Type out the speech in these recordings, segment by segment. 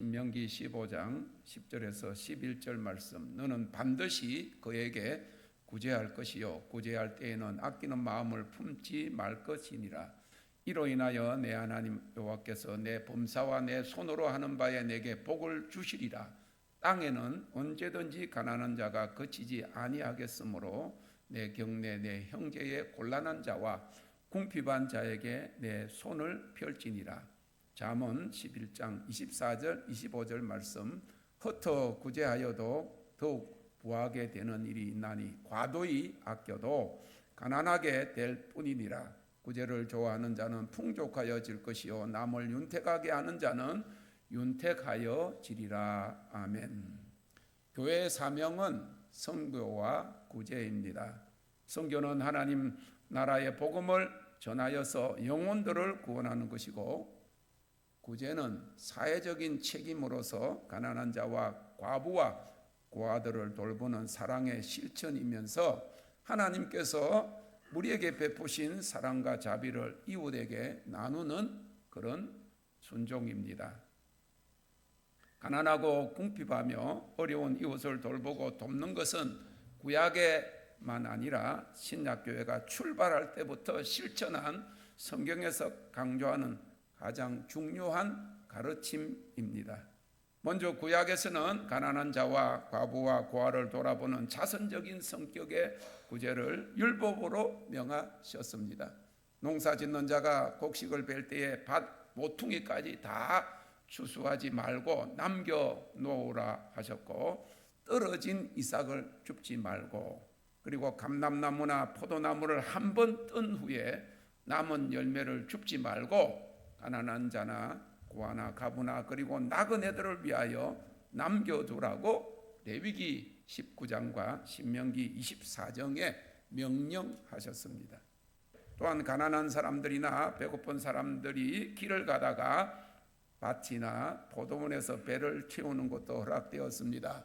신명기 15장 10절에서 11절 말씀. 너는 반드시 그에게 구제할 것이요 구제할 때에는 아끼는 마음을 품지 말 것이니라. 이로 인하여 내 하나님 여호와께서 내 범사와 내 손으로 하는 바에 내게 복을 주시리라. 땅에는 언제든지 가난한 자가 그치지 아니하겠으므로 내 경내 내 형제의 곤란한 자와 궁핍한 자에게 내 손을 펼지니라 잠언 11장 24절 25절 말씀 흩어 구제하여도 더욱 부하게 되는 일이 있나니 과도히 아껴도 가난하게 될 뿐이니라. 구제를 좋아하는 자는 풍족하여 질 것이요 남을 윤택하게 하는 자는 윤택하여 지리라. 아멘. 교회의 사명은 선교와 구제입니다. 선교는 하나님 나라의 복음을 전하여서 영혼들을 구원하는 것이고 구제는 사회적인 책임으로서 가난한 자와 과부와 고아들을 돌보는 사랑의 실천이면서 하나님께서 우리에게 베푸신 사랑과 자비를 이웃에게 나누는 그런 순종입니다. 가난하고 궁핍하며 어려운 이웃을 돌보고 돕는 것은 구약에만 아니라 신약교회가 출발할 때부터 실천한 성경에서 강조하는 가장 중요한 가르침입니다. 먼저 구약에서는 가난한 자와 과부와 고아를 돌아보는 자선적인 성격의 구제를 율법으로 명하셨습니다. 농사 짓는 자가 곡식을 벨 때에 밭 모퉁이까지 다 추수하지 말고 남겨 놓으라 하셨고 떨어진 이삭을 줍지 말고 그리고 감람나무나 포도나무를 한 번 뜬 후에 남은 열매를 줍지 말고 가난한 자나 고아나 가부나 그리고 나그네들을 위하여 남겨두라고 레위기 19장과 신명기 24장에 명령하셨습니다. 또한 가난한 사람들이나 배고픈 사람들이 길을 가다가 밭이나 포도원에서 배를 채우는 것도 허락되었습니다.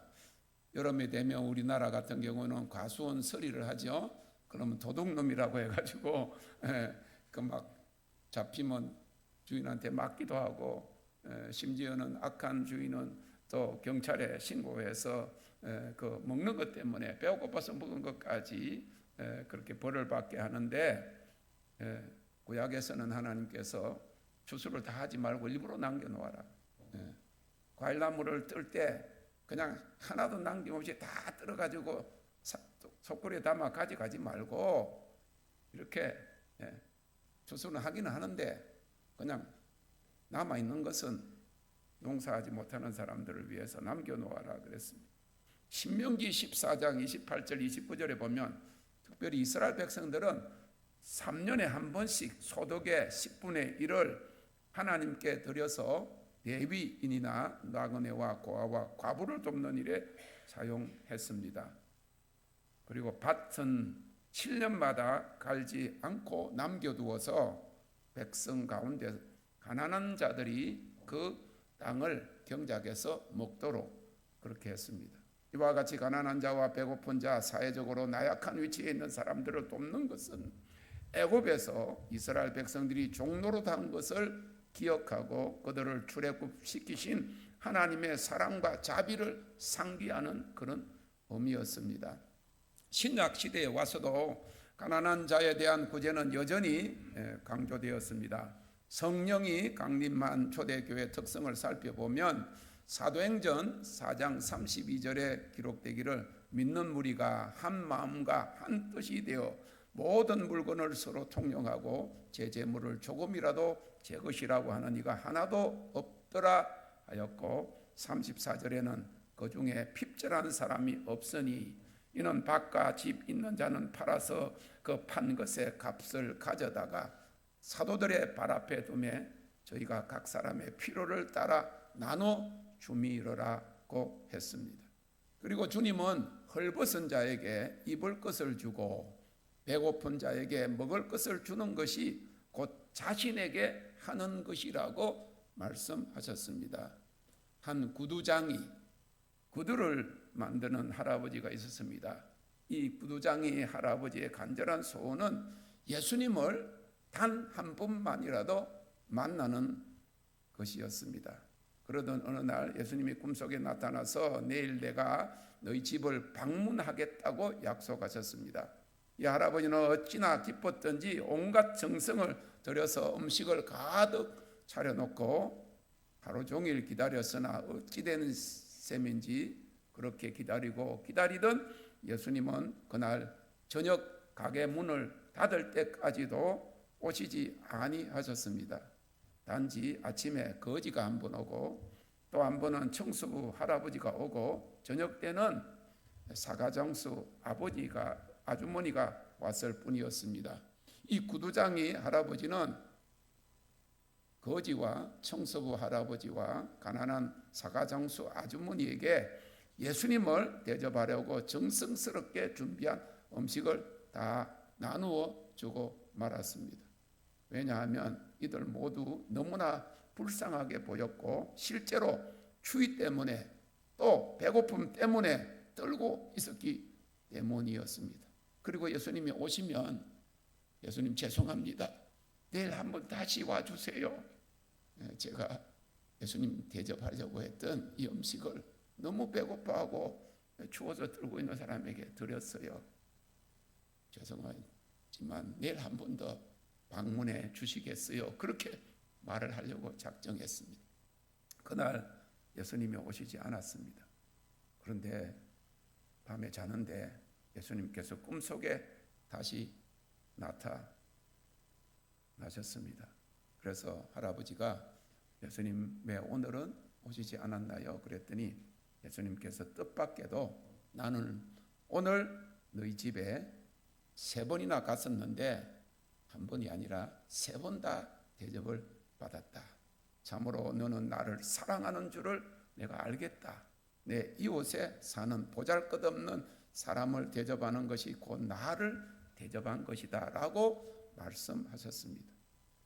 여름이 되면 우리나라 같은 경우는 과수원 서리를 하죠. 그러면 도둑놈이라고 해가지고 그 막 잡히면 주인한테 맞기도 하고 심지어는 악한 주인은 또 경찰에 신고해서 그 먹는 것 때문에 배고파서 먹은 것까지 그렇게 벌을 받게 하는데 구약에서는 하나님께서 추수를 다 하지 말고 일부러 남겨놓아라. 과일 나무를 뜰 때 그냥 하나도 남김없이 다 떨어가지고 속구리에 담아 가져가지 말고 이렇게 추수는 하기는 하는데 그냥 남아 있는 것은 농사하지 못하는 사람들을 위해서 남겨 놓아라 그랬습니다. 신명기 14장 28절 29절에 보면 특별히 이스라엘 백성들은 3년에 한 번씩 소득의 10분의 1을 하나님께 드려서 레위인이나 나그네와 고아와 과부를 돕는 일에 사용했습니다. 그리고 밭은 7년마다 갈지 않고 남겨두어서 백성 가운데 가난한 자들이 그 땅을 경작해서 먹도록 그렇게 했습니다. 이와 같이 가난한 자와 배고픈 자, 사회적으로 나약한 위치에 있는 사람들을 돕는 것은 애굽에서 이스라엘 백성들이 종로로 단 것을 기억하고 그들을 출애굽시키신 하나님의 사랑과 자비를 상기하는 그런 의미였습니다. 신약 시대에 와서도 가난한 자에 대한 구제는 여전히 강조되었습니다. 성령이 강림한 초대교회 특성을 살펴보면 사도행전 4장 32절에 기록되기를 믿는 무리가 한 마음과 한 뜻이 되어 모든 물건을 서로 통용하고 제 재물을 조금이라도 제 것이라고 하는 이가 하나도 없더라 하였고 34절에는 그 중에 핍절한 사람이 없으니 이는 밭과 집 있는 자는 팔아서 그 판 것의 값을 가져다가 사도들의 발 앞에 두매 저희가 각 사람의 필요를 따라 나눠 주미러라고 했습니다. 그리고 주님은 헐벗은 자에게 입을 것을 주고 배고픈 자에게 먹을 것을 주는 것이 곧 자신에게 하는 것이라고 말씀하셨습니다. 한 구두장이 구두를 만드는 할아버지가 있었습니다. 이 구두장이 할아버지의 간절한 소원은 예수님을 단 한 번만이라도 만나는 것이었습니다. 그러던 어느 날 예수님이 꿈속에 나타나서 내일 내가 너희 집을 방문하겠다고 약속하셨습니다. 이 할아버지는 어찌나 기뻤던지 온갖 정성을 들여서 음식을 가득 차려놓고 하루 종일 기다렸으나 어찌 되는 셈인지 그렇게 기다리고 기다리던 예수님은 그날 저녁 가게 문을 닫을 때까지도 오시지 아니하셨습니다. 단지 아침에 거지가 한 번 오고 또 한 번은 청소부 할아버지가 오고 저녁 때는 사가장수 아버지가 아주머니가 왔을 뿐이었습니다. 이 구두장이 할아버지는 거지와 청소부 할아버지와 가난한 사가장수 아주머니에게 예수님을 대접하려고 정성스럽게 준비한 음식을 다 나누어 주고 말았습니다. 왜냐하면 이들 모두 너무나 불쌍하게 보였고 실제로 추위 때문에 또 배고픔 때문에 떨고 있었기 때문이었습니다. 그리고 예수님이 오시면 예수님 죄송합니다. 내일 한번 다시 와주세요. 예, 제가 예수님 대접하려고 했던 이 음식을 너무 배고파하고 추워서 들고 있는 사람에게 드렸어요. 죄송하지만 내일 한 번 더 방문해 주시겠어요? 그렇게 말을 하려고 작정했습니다. 그날 예수님이 오시지 않았습니다. 그런데 밤에 자는데 예수님께서 꿈속에 다시 나타나셨습니다. 그래서 할아버지가 예수님 왜 오늘은 오시지 않았나요? 그랬더니 예수님께서 뜻밖에도 나는 오늘 너희 집에 세 번이나 갔었는데 한 번이 아니라 세 번 다 대접을 받았다. 참으로 너는 나를 사랑하는 줄을 내가 알겠다. 내 이웃에 사는 보잘것없는 사람을 대접하는 것이 곧 나를 대접한 것이다 라고 말씀하셨습니다.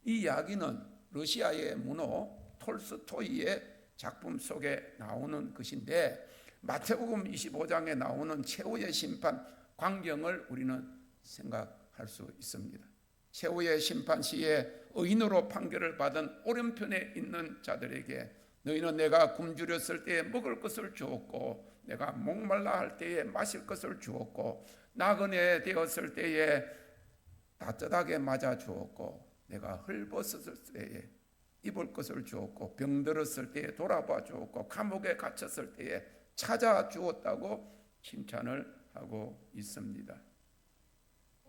이 이야기는 러시아의 문호 톨스토이의 작품 속에 나오는 것인데 마태복음 25장에 나오는 최후의 심판 광경을 우리는 생각할 수 있습니다. 최후의 심판 시에 의인으로 판결을 받은 오른편에 있는 자들에게 너희는 내가 굶주렸을 때에 먹을 것을 주었고 내가 목말라 할 때에 마실 것을 주었고 나그네 되었을 때에 따뜻하게 맞아 주었고 내가 헐벗었을 때에 입을 것을 주었고 병들었을 때에 돌아봐 주었고 감옥에 갇혔을 때에 찾아 주었다고 칭찬을 하고 있습니다.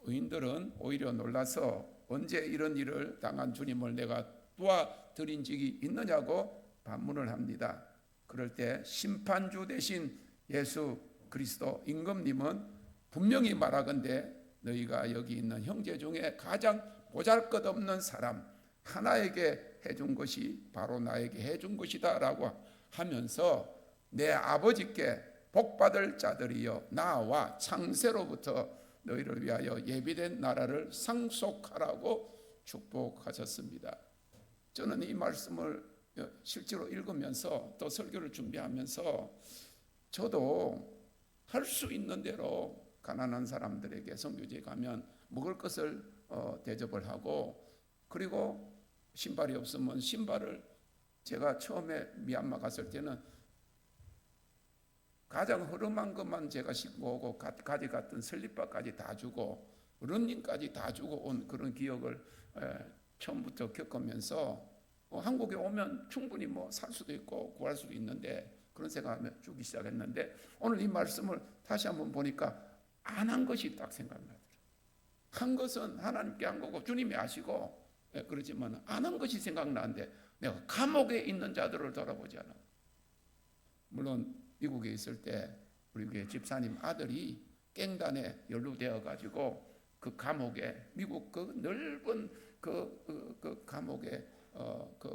의인들은 오히려 놀라서 언제 이런 일을 당한 주님을 내가 도와드린 적이 있느냐고 반문을 합니다. 그럴 때 심판주 대신 예수 그리스도 임금님은 분명히 말하건대 너희가 여기 있는 형제 중에 가장 보잘것없는 사람 하나에게 해준 것이 바로 나에게 해준 것이다 라고 하면서 내 아버지께 복받을 자들이여 나와 창세로부터 너희를 위하여 예비된 나라를 상속하라고 축복하셨습니다. 저는 이 말씀을 실제로 읽으면서 또 설교를 준비하면서 저도 할 수 있는 대로 가난한 사람들에게 성교지에 가면 먹을 것을 어, 대접을 하고 그리고 신발이 없으면 신발을 제가 처음에 미얀마 갔을 때는 가장 허름한 것만 제가 신고 오고 가져갔던 슬리퍼까지 다 주고 런닝까지 다 주고 온 그런 기억을 처음부터 겪으면서 어, 한국에 오면 충분히 뭐 살 수도 있고 구할 수도 있는데 그런 생각하며 주기 시작했는데 오늘 이 말씀을 다시 한번 보니까 안 한 것이 딱 생각나더라고요. 한 것은 하나님께 한 거고 주님이 아시고 예, 그렇지만 안 한 것이 생각나는데 내가 감옥에 있는 자들을 돌아보지 않아. 물론 미국에 있을 때 우리 교회 집사님 아들이 깽단에 연루되어 가지고 그 감옥에 미국 그 넓은 그, 그, 그 감옥에 어, 그,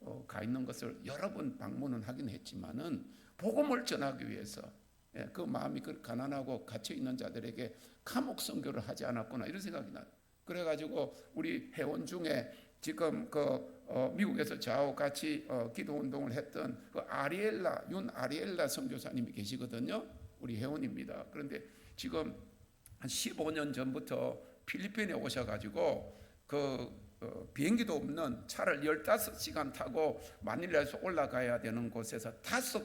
어, 가 있는 것을 여러 번 방문은 하긴 했지만은 복음을 전하기 위해서 예, 그 마음이 그 가난하고 갇혀 있는 자들에게 감옥 선교를 하지 않았구나 이런 생각이 나. 그래가지고 우리 회원 중에 지금 그 어, 미국에서 저하고 같이 어, 기도 운동을 했던 그 아리엘라 윤 아리엘라 선교사님이 계시거든요. 우리 회원입니다. 그런데 지금 한 15년 전부터 필리핀에 오셔가지고 그 어, 비행기도 없는 차를 15시간 타고 마닐라에서 올라가야 되는 곳에서 다섯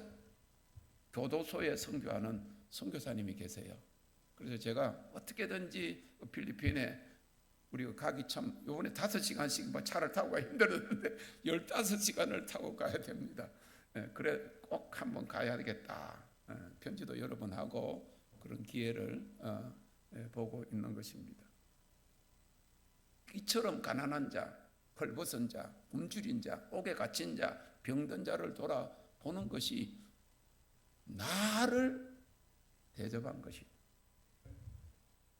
교도소에 선교하는 선교사님이 계세요. 그래서 제가 어떻게든지 그 필리핀에 우리가 가기 참 요번에 다섯 시간씩 뭐 차를 타고 가 힘들었는데 열다섯 시간을 타고 가야 됩니다. 예, 그래 꼭 한번 가야 되겠다. 예, 편지도 여러 번 하고 그런 기회를 어, 예, 보고 있는 것입니다. 이처럼 가난한 자, 헐벗은 자, 굶주린 자, 옥에 갇힌 자, 병든 자를 돌아보는 것이 나를 대접한 것이.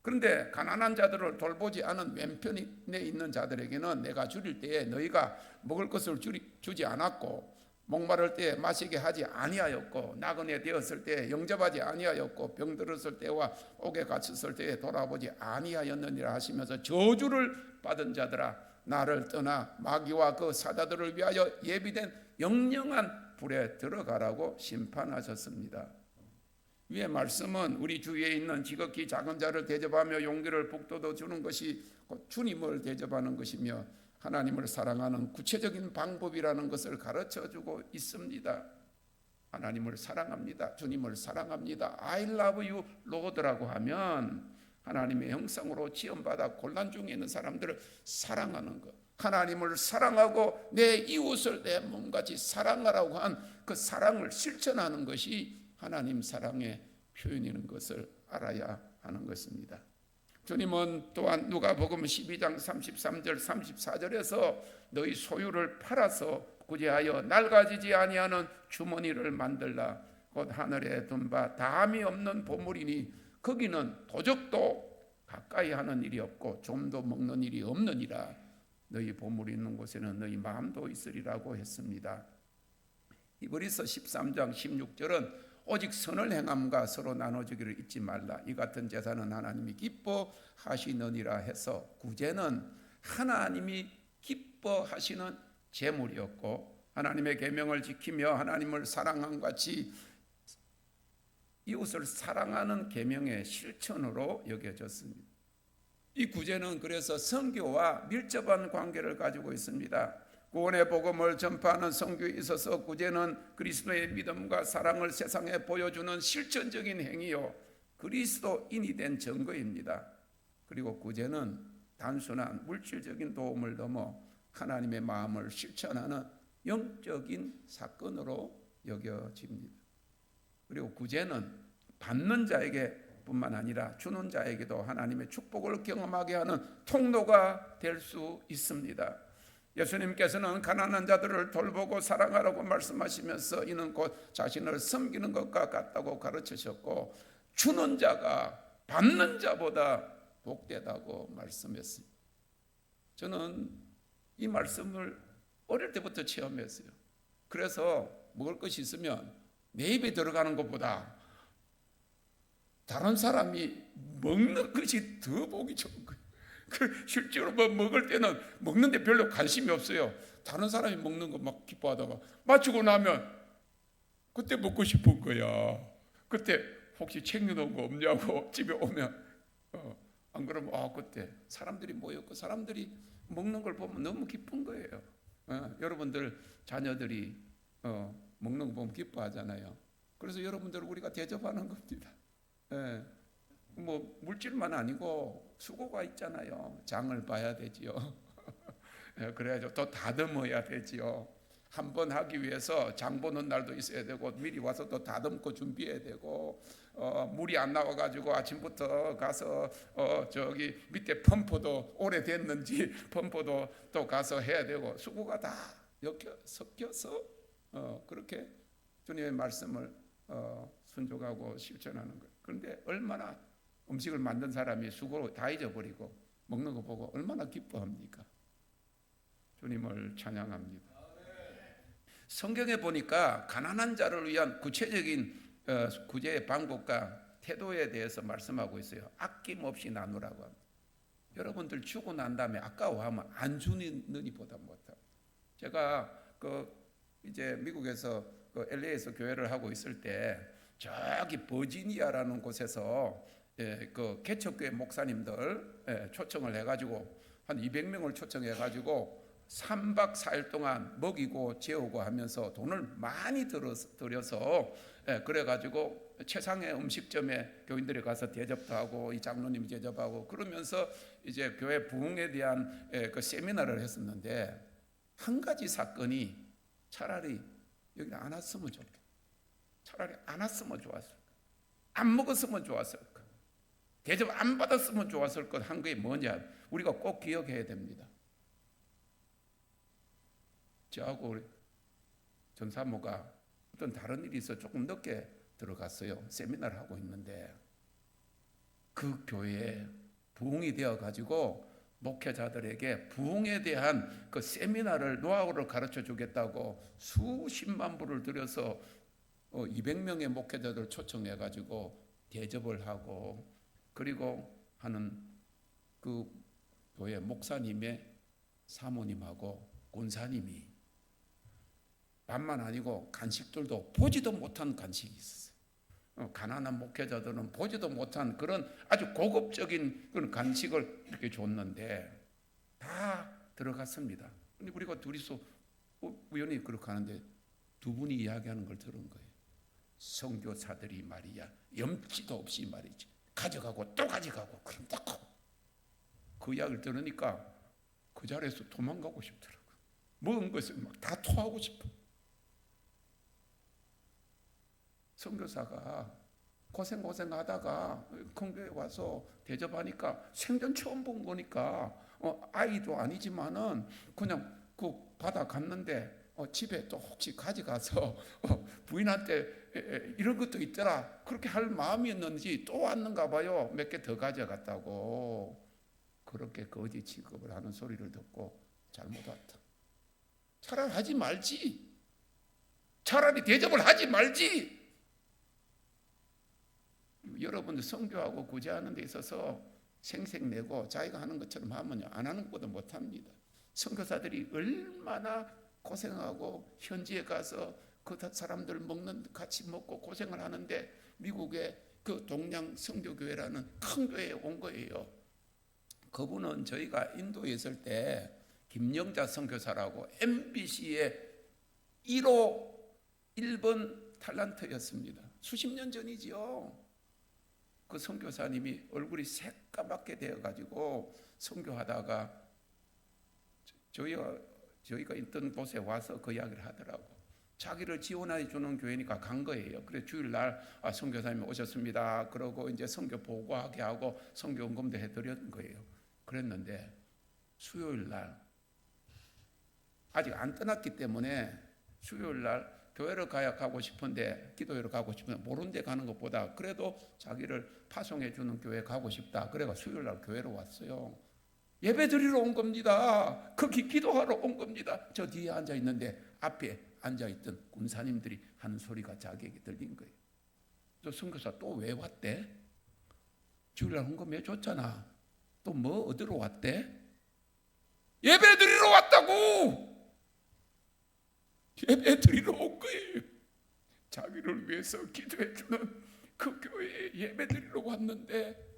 그런데 가난한 자들을 돌보지 않은 왼편에 있는 자들에게는 내가 줄일 때에 너희가 먹을 것을 주지 않았고 목마를 때에 마시게 하지 아니하였고 나그네 되었을 때에 영접하지 아니하였고 병들었을 때와 옥에 갇혔을 때에 돌아보지 아니하였느니라 하시면서 저주를 받은 자들아 나를 떠나 마귀와 그 사자들을 위하여 예비된 영영한 불에 들어가라고 심판하셨습니다. 위의 말씀은 우리 주위에 있는 지극히 작은 자를 대접하며 용기를 북돋워 주는 것이 곧 주님을 대접하는 것이며 하나님을 사랑하는 구체적인 방법이라는 것을 가르쳐 주고 있습니다. 하나님을 사랑합니다. 주님을 사랑합니다. I love you, Lord라고 하면 하나님의 형상으로 지음받아 곤란 중에 있는 사람들을 사랑하는 것. 하나님을 사랑하고 내 이웃을 내 몸같이 사랑하라고 한 그 사랑을 실천하는 것이 하나님 사랑의 표현이는 것을 알아야 하는 것입니다. 주님은 또한 누가복음 12장 33절 34절에서 너희 소유를 팔아서 구제하여 낡아지지 아니하는 주머니를 만들라 곧 하늘에 둔 바 다함이 없는 보물이니 거기는 도적도 가까이 하는 일이 없고 좀도 먹는 일이 없느니라 너희 보물이 있는 곳에는 너희 마음도 있으리라고 했습니다. 이브리서 13장 16절은 오직 선을 행함과 서로 나눠주기를 잊지 말라. 이 같은 제사는 하나님이 기뻐하시느니라 해서 구제는 하나님이 기뻐하시는 제물이었고 하나님의 계명을 지키며 하나님을 사랑함 같이 이웃을 사랑하는 계명의 실천으로 여겨졌습니다. 이 구제는 그래서 성교와 밀접한 관계를 가지고 있습니다. 구원의 복음을 전파하는 성교에 있어서 구제는 그리스도의 믿음과 사랑을 세상에 보여주는 실천적인 행위요 그리스도인이 된 증거입니다. 그리고 구제는 단순한 물질적인 도움을 넘어 하나님의 마음을 실천하는 영적인 사건으로 여겨집니다. 그리고 구제는 받는 자에게 뿐만 아니라 주는 자에게도 하나님의 축복을 경험하게 하는 통로가 될 수 있습니다. 예수님께서는 가난한 자들을 돌보고 사랑하라고 말씀하시면서 이는 곧 자신을 섬기는 것과 같다고 가르치셨고 주는 자가 받는 자보다 복되다고 말씀했습니다. 저는 이 말씀을 어릴 때부터 체험했어요. 그래서 먹을 것이 있으면 내 입에 들어가는 것보다 다른 사람이 먹는 것이 더 보기 좋은 거예요. 그 실제로 뭐 먹을 때는 먹는데 별로 관심이 없어요. 다른 사람이 먹는 거 막 기뻐하다가 마치고 나면 그때 먹고 싶은 거야. 그때 혹시 챙겨놓은 거 없냐고 집에 오면 어, 안 그러면 아 그때 사람들이 모였고 사람들이 먹는 걸 보면 너무 기쁜 거예요. 어, 여러분들 자녀들이 어, 먹는 거 보면 기뻐하잖아요. 그래서 여러분들 우리가 대접하는 겁니다. 예. 뭐 물질만 아니고 수고가 있잖아요. 장을 봐야 되지요. 예, 그래야죠. 또 다듬어야 되지요. 한 번 하기 위해서 장 보는 날도 있어야 되고 미리 와서 또 다듬고 준비해야 되고 어, 물이 안 나와 가지고 아침부터 가서 어, 저기 밑에 펌프도 오래됐는지 펌프도 또 가서 해야 되고 수고가 다 엮여 섞여서 어, 그렇게 주님의 말씀을 어, 순종하고 실천하는 거예요. 그런데 얼마나 음식을 만든 사람이 수고로 다 잊어버리고 먹는 거 보고 얼마나 기뻐합니까? 주님을 찬양합니다. 성경에 보니까 가난한 자를 위한 구체적인 어, 구제의 방법과 태도에 대해서 말씀하고 있어요. 아낌없이 나누라고. 여러분들 주고 난 다음에 아까워하면 안 주는 이보다 못하고. 제가 그 이제 미국에서 그 LA에서 교회를 하고 있을 때 저기 버지니아라는 곳에서 예, 그 개척교회 목사님들 예, 초청을 해가지고 한 200명을 초청해 가지고 3박 4일 동안 먹이고 재우고 하면서 돈을 많이 들여서 예, 그래 가지고 최상의 음식점에 교인들이 가서 대접도 하고 이 장로님이 대접하고 그러면서 이제 교회 부흥에 대한 예, 그 세미나를 했었는데 한 가지 사건이 차라리 여기 안 왔으면 좋겠다. 차라리 안 왔으면 좋았을 까안 먹었으면 좋았을 까 대접 안 받았으면 좋았을 것 한 게 뭐냐? 우리가 꼭 기억해야 됩니다. 저하고 전사모가 어떤 다른 일이 있어 조금 늦게 들어갔어요. 세미나를 하고 있는데 그 교회에 부흥이 되어 가지고 목회자들에게 부흥에 대한 그 세미나를 노하우를 가르쳐 주겠다고 수십만 불을 들여서 200명의 목회자들 초청해 가지고 대접을 하고 그리고 하는 그 교회 목사님의 사모님하고 권사님이 밥만 아니고 간식들도 보지도 못한 간식이 있었어요. 어, 가난한 목회자들은 보지도 못한 그런 아주 고급적인 그런 간식을 이렇게 줬는데 다 들어갔습니다. 근데 우리가 둘이서 어, 우연히 그렇게 하는데 두 분이 이야기하는 걸 들은 거예요. 성교사들이 말이야 염치도 없이 말이지 가져가고 또 가져가고 그런다고 그 이야기를 들으니까 그 자리에서 도망가고 싶더라고. 먹은 것을 막 다 토하고 싶어. 선교사가 고생 고생 하다가 건교에 와서 대접하니까 생전 처음 본 거니까 어, 아이도 아니지만은 그냥 그 받아 갔는데 어, 집에 또 혹시 가져가서 어, 부인한테 이런 것도 있더라. 그렇게 할 마음이었는지 또 왔는가 봐요. 몇 개 더 가져갔다고. 그렇게 거지 취급을 하는 소리를 듣고 잘못 왔다. 차라리 하지 말지. 차라리 대접을 하지 말지. 여러분들 성교하고 구제하는 데 있어서 생색내고 자기가 하는 것처럼 하면요 안 하는 것보다 못합니다. 선교사들이 얼마나 고생하고 현지에 가서 그 사람들 먹는 같이 먹고 고생을 하는데 미국의 그 동양 성교교회라는 큰 교회에 온 거예요. 그분은 저희가 인도에 있을 때 김영자 선교사라고 MBC의 1호 1번 탤런트였습니다. 수십 년 전이지요. 그 선교사님이 얼굴이 새까맣게 되어 가지고 선교하다가 저희가 저희가 있던 곳에 와서 그 이야기를 하더라고. 자기를 지원해 주는 교회니까 간 거예요. 그래 주일날 아, 선교사님이 오셨습니다. 그러고 이제 선교 보고하게 하고 선교 언금도 해드렸던 거예요. 그랬는데 수요일 날 아직 안 떠났기 때문에 수요일 날 교회를 가야 가고 싶은데 기도회를 가고 싶은데 모르는 데 가는 것보다 그래도 자기를 파송해 주는 교회 가고 싶다. 그래가 수요일 날 교회로 왔어요. 예배 드리러 온 겁니다. 거기 기도하러 온 겁니다. 저 뒤에 앉아 있는데 앞에 앉아 있던 군사님들이 하는 소리가 자기에게 들린 거예요. 저 선교사 또 왜 왔대? 주일날 헌금 해줬잖아. 또 뭐 어디로 왔대? 예배 드리러 왔다고! 예배 드리러 온 거예요. 자기를 위해서 기도해 주는 그 교회에 예배 드리러 왔는데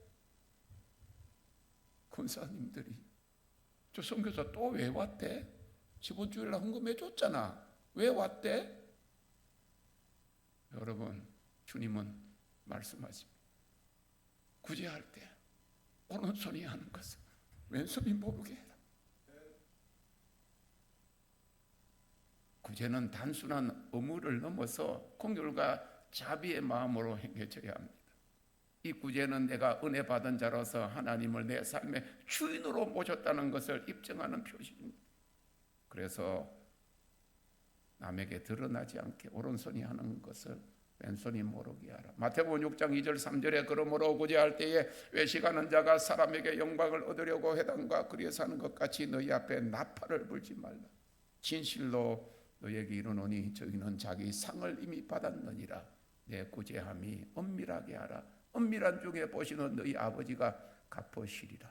군사님들이 저 선교사 또 왜 왔대? 지번 주일날 헌금해 줬잖아. 왜 왔대? 여러분, 주님은 말씀하십니다. 구제할 때 오른손이 하는 것을 왼손이 모르게 해라. 구제는 단순한 의무를 넘어서 공율과 자비의 마음으로 행해져야 합니다. 이 구제는 내가 은혜 받은 자로서 하나님을 내 삶의 주인으로 모셨다는 것을 입증하는 표시입니다. 그래서 남에게 드러나지 않게 오른손이 하는 것을 왼손이 모르게 하라. 마태복음 6장 2절 3절에 그러므로 구제할 때에 외식하는 자가 사람에게 영광을 얻으려고 해당과 그리에서 하는 것 같이 너희 앞에 나팔을 불지 말라. 진실로 너에게 이르노니 저희는 자기 상을 이미 받았느니라. 내 구제함이 엄밀하게 하라. 엄밀한 중에 보시는 너희 아버지가 갚으시리라.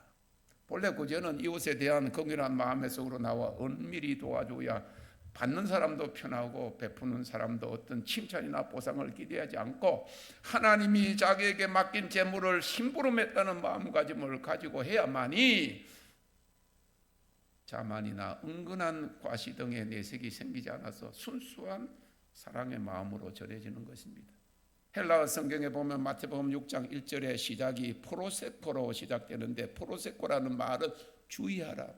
본래 구제는 이웃에 대한 긍휼한 마음의 속으로 나와 은밀히 도와줘야 받는 사람도 편하고 베푸는 사람도 어떤 칭찬이나 보상을 기대하지 않고 하나님이 자기에게 맡긴 재물을 심부름했다는 마음가짐을 가지고 해야만이 자만이나 은근한 과시 등의 내색이 생기지 않아서 순수한 사랑의 마음으로 전해지는 것입니다. 헬라어 성경에 보면 마태복음 6장 1절에 시작이 포로세코로 시작되는데 포로세코라는 말은 주의하라.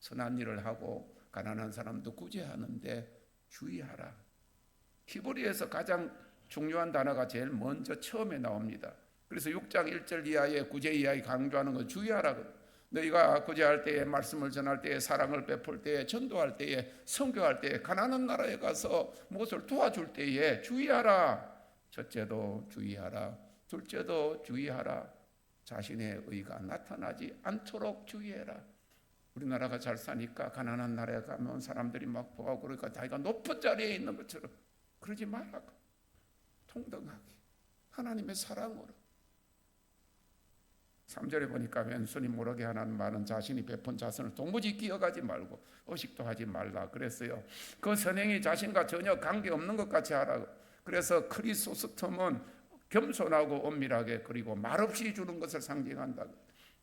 선한 일을 하고 가난한 사람도 구제하는데 주의하라. 히브리에서 가장 중요한 단어가 제일 먼저 처음에 나옵니다. 그래서 6장 1절 이하의 구제 이하에 강조하는 건 주의하라. 너희가 구제할 때에 말씀을 전할 때에 사랑을 베풀 때에 전도할 때에 선교할 때에 가난한 나라에 가서 무엇을 도와줄 때에 주의하라. 첫째도 주의하라. 둘째도 주의하라. 자신의 의가 나타나지 않도록 주의해라. 우리나라가 잘 사니까 가난한 나라에 가면 사람들이 막 보고 그러니까 자기가 높은 자리에 있는 것처럼 그러지 말라고. 통등하게 하나님의 사랑으로 3절에 보니까 왼손이 모르게 하는 말은 자신이 베푼 자선을 도무지 끼어가지 말고 의식도 하지 말라 그랬어요. 그 선행이 자신과 전혀 관계없는 것 같이 하라고. 그래서 크리소스톰은 겸손하고 엄밀하게 그리고 말없이 주는 것을 상징한다.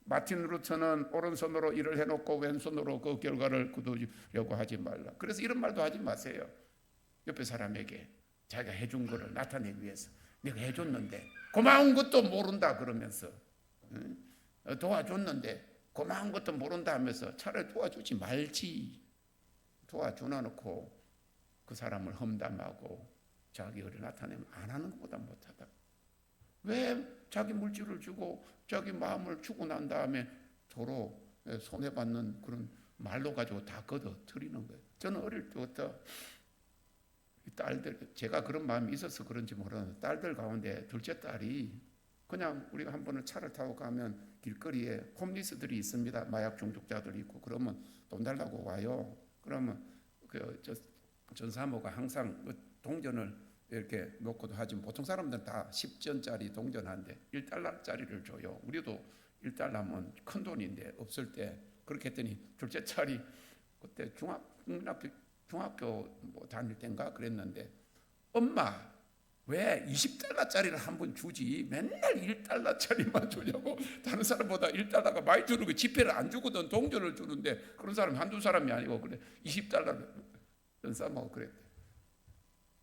마틴 루터는 오른손으로 일을 해놓고 왼손으로 그 결과를 거두려고 하지 말라. 그래서 이런 말도 하지 마세요. 옆에 사람에게 자기가 해준 거를 나타내기 위해서 내가 해줬는데 고마운 것도 모른다 그러면서 응? 도와줬는데 고마운 것도 모른다 하면서 차라리 도와주지 말지 도와주나 놓고 그 사람을 험담하고 자기 의를 나타내면 안 하는 것보다 못하다. 왜 자기 물질을 주고 자기 마음을 주고 난 다음에 도로 손해 받는 그런 말로 가지고 다 걷어 들이는 거예요. 저는 어릴 때부터 딸들 제가 그런 마음이 있어서 그런지 모르는데 딸들 가운데 둘째 딸이 그냥 우리가 한 번은 차를 타고 가면 길거리에 홈리스들이 있습니다. 마약 중독자들이 있고 그러면 돈 달라고 와요. 그러면 그 저 전사모가 항상 그 동전을 이렇게 놓고도 하지만 보통 사람들은 다 10전짜리 동전 한데 1달러짜리를 줘요. 우리도 1달러면 큰 돈인데 없을 때 그렇게 했더니 둘째 딸이 그때 중학 중학교 중학교 뭐 다닐 때인가 그랬는데 엄마 왜 20달러짜리를 한 번 주지? 맨날 1달러짜리만 주냐고. 다른 사람보다 1달러가 많이 주는 거 지폐를 안 주거든 동전을 주는데. 그런 사람 한두 사람이 아니고 그래. 20달러를 연사하고 그랬대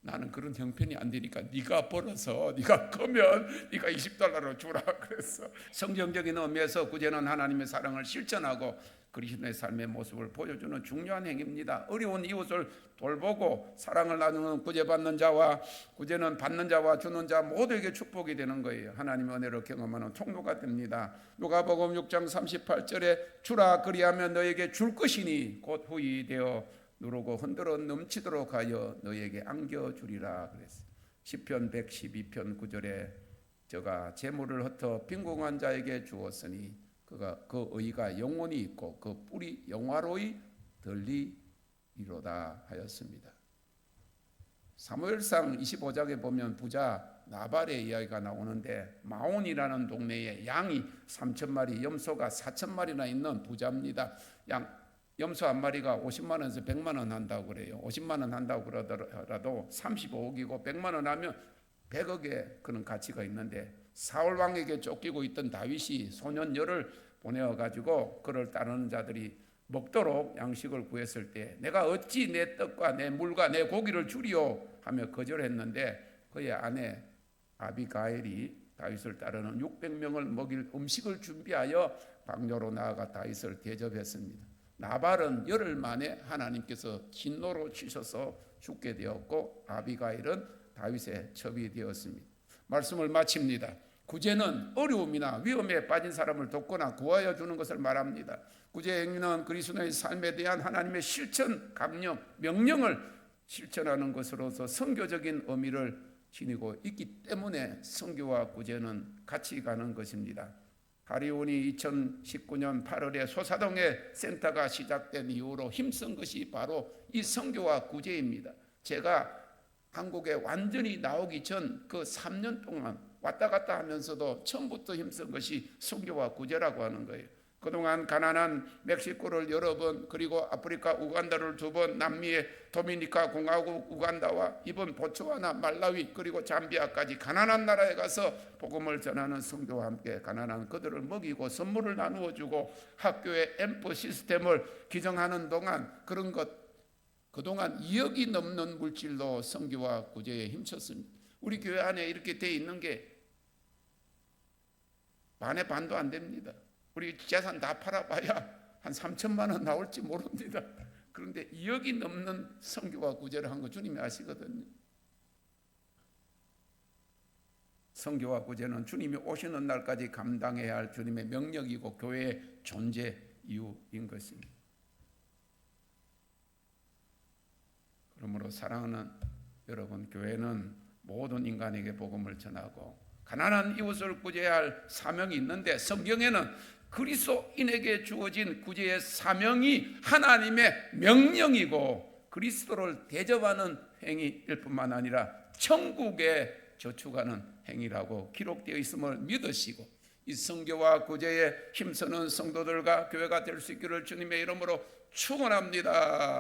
나는 그런 형편이 안 되니까 네가 벌어서 네가 크면 네가 20달러로 주라 그랬어 성경적인 의미에서 구제는 하나님의 사랑을 실천하고 그리스도의 삶의 모습을 보여주는 중요한 행위입니다. 어려운 이웃을 돌보고 사랑을 나누는 구제받는 자와 구제는 받는 자와 주는 자 모두에게 축복이 되는 거예요. 하나님의 은혜를 경험하는 통로가 됩니다. 누가복음 6장 38절에 주라 그리하면 너에게 줄 것이니 곧 후이 되어 누르고 흔들어 넘치도록 하여 너에게 안겨 주리라 그랬어요. 시편 112편 9절에 저가 재물을 흩어 빈궁한 자에게 주었으니 그가 그 의가 영원히 있고 그 뿔이 영화로이 들리리로다 하였습니다. 사무엘상 25장에 보면 부자 나발의 이야기가 나오는데 마온이라는 동네에 양이 3천 마리, 염소가 4천 마리나 있는 부자입니다. 양 염소 한 마리가 50만 원에서 100만 원 한다고 그래요. 50만 원 한다고 그러더라도 35억이고 100만 원 하면 100억의 그런 가치가 있는데 사울 왕에게 쫓기고 있던 다윗이 소년 열을 보내어 가지고 그를 따르는 자들이 먹도록 양식을 구했을 때 내가 어찌 내 떡과 내 물과 내 고기를 주리오 하며 거절했는데 그의 아내 아비가일이 다윗을 따르는 600명을 먹일 음식을 준비하여 방녀로 나아가 다윗을 대접했습니다. 나발은 열흘 만에 하나님께서 진노로 치셔서 죽게 되었고 아비가일은 다윗의 첩이 되었습니다. 말씀을 마칩니다. 구제는 어려움이나 위험에 빠진 사람을 돕거나 구하여 주는 것을 말합니다. 구제 행위는 그리스도의 삶에 대한 하나님의 실천, 강령, 명령을 실천하는 것으로서 선교적인 의미를 지니고 있기 때문에 선교와 구제는 같이 가는 것입니다. 하리온이 2019년 8월에 소사동에 센터가 시작된 이후로 힘쓴 것이 바로 이 선교와 구제입니다. 제가 한국에 완전히 나오기 전 그 3년 동안 왔다 갔다 하면서도 처음부터 힘쓴 것이 선교와 구제라고 하는 거예요. 그동안 가난한 멕시코를 여러 번 그리고 아프리카 우간다를 두 번 남미의 도미니카 공화국 우간다와 이번 보츠와나 말라위 그리고 잠비아까지 가난한 나라에 가서 복음을 전하는 성도와 함께 가난한 그들을 먹이고 선물을 나누어 주고 학교의 엠프 시스템을 기정하는 동안 그런 것 그동안 2억이 넘는 물질로 성교와 구제에 힘썼습니다. 우리 교회 안에 이렇게 돼 있는 게 반의 반도 안 됩니다. 우리 재산 다 팔아봐야 한 3천만 원 나올지 모릅니다. 그런데 2억이 넘는 성교와 구제를 한 거 주님이 아시거든요. 성교와 구제는 주님이 오시는 날까지 감당해야 할 주님의 명령이고 교회의 존재 이유인 것입니다. 그러므로 사랑하는 여러분, 교회는 모든 인간에게 복음을 전하고 가난한 이웃을 구제해야 할 사명이 있는데 성경에는 그리스도인에게 주어진 구제의 사명이 하나님의 명령이고 그리스도를 대접하는 행위일 뿐만 아니라 천국에 저축하는 행위라고 기록되어 있음을 믿으시고 이 성교와 구제에 힘쓰는 성도들과 교회가 될 수 있기를 주님의 이름으로 축원합니다.